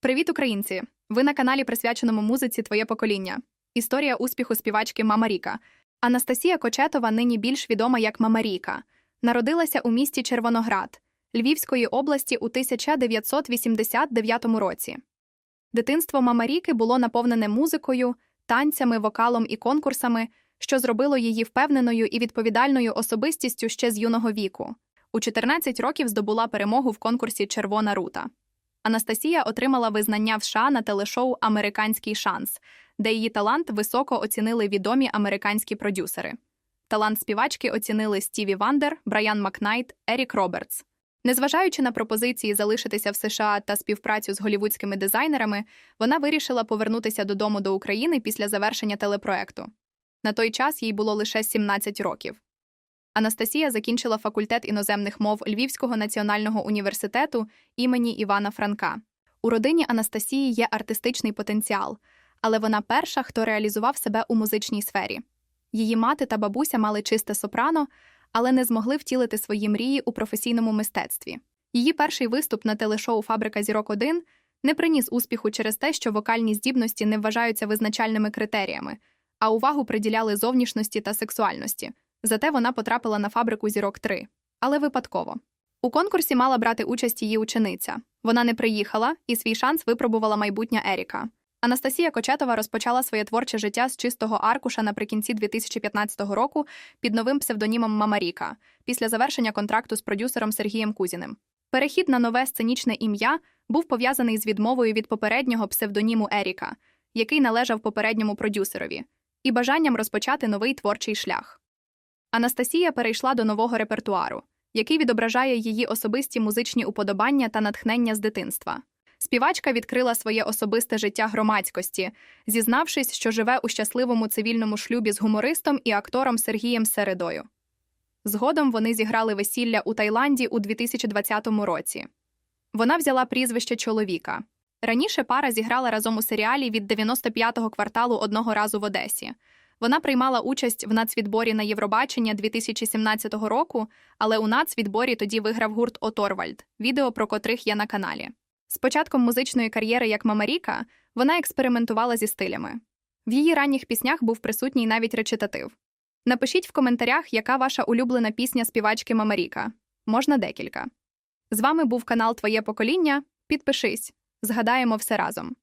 Привіт, українці! Ви на каналі, присвяченому музиці Твоє покоління. Історія успіху співачки Мама Ріка. Анастасія Кочетова, нині більш відома як Мама Ріка, народилася у місті Червоноград Львівської області у 1989 році. Дитинство Мама Ріки було наповнене музикою, танцями, вокалом і конкурсами, що зробило її впевненою і відповідальною особистістю ще з юного віку. У 14 років здобула перемогу в конкурсі Червона рута. Анастасія отримала визнання в США на телешоу Американський шанс, де її талант високо оцінили відомі американські продюсери. Талант співачки оцінили Стіві Вандер, Брайан Макнайт, Ерік Робертс. Незважаючи на пропозиції залишитися в США та співпрацю з голівудськими дизайнерами, вона вирішила повернутися додому до України після завершення телепроекту. На той час їй було лише 17 років. Анастасія закінчила факультет іноземних мов Львівського національного університету імені Івана Франка. У родині Анастасії є артистичний потенціал, але вона перша, хто реалізував себе у музичній сфері. Її мати та бабуся мали чисте сопрано, але не змогли втілити свої мрії у професійному мистецтві. Її перший виступ на телешоу Фабрика зірок 1 не приніс успіху через те, що вокальні здібності не вважаються визначальними критеріями, а увагу приділяли зовнішності та сексуальності. Зате вона потрапила на фабрику зірок 3. але випадково. У конкурсі мала брати участь її учениця. Вона не приїхала і свій шанс випробувала майбутня Еріка. Анастасія Кочетова розпочала своє творче життя з чистого аркуша наприкінці 2015 року під новим псевдонімом Мамаріка після завершення контракту з продюсером Сергієм Кузіним. Перехід на нове сценічне ім'я був пов'язаний з відмовою від попереднього псевдоніму Еріка, який належав попередньому продюсерові, і бажанням розпочати новий творчий шлях. Анастасія перейшла до нового репертуару, який відображає її особисті музичні уподобання та натхнення з дитинства. Співачка відкрила своє особисте життя громадськості, зізнавшись, що живе у щасливому цивільному шлюбі з гумористом і актором Сергієм Середою. Згодом вони зіграли весілля у Таїланді у 2020 році. Вона взяла прізвище чоловіка. Раніше пара зіграла разом у серіалі від 95-го кварталу одного разу в Одесі. Вона приймала участь в нацвідборі на Євробачення 2017 року, але у нацвідборі тоді виграв гурт Оторвальд, відео про котрих є на каналі. З початком музичної кар'єри як Мамаріка вона експериментувала зі стилями. В її ранніх піснях був присутній навіть речитатив. Напишіть в коментарях, яка ваша улюблена пісня співачки Мамаріка. Можна декілька. З вами був канал Твоє покоління. Підпишись, згадаємо все разом.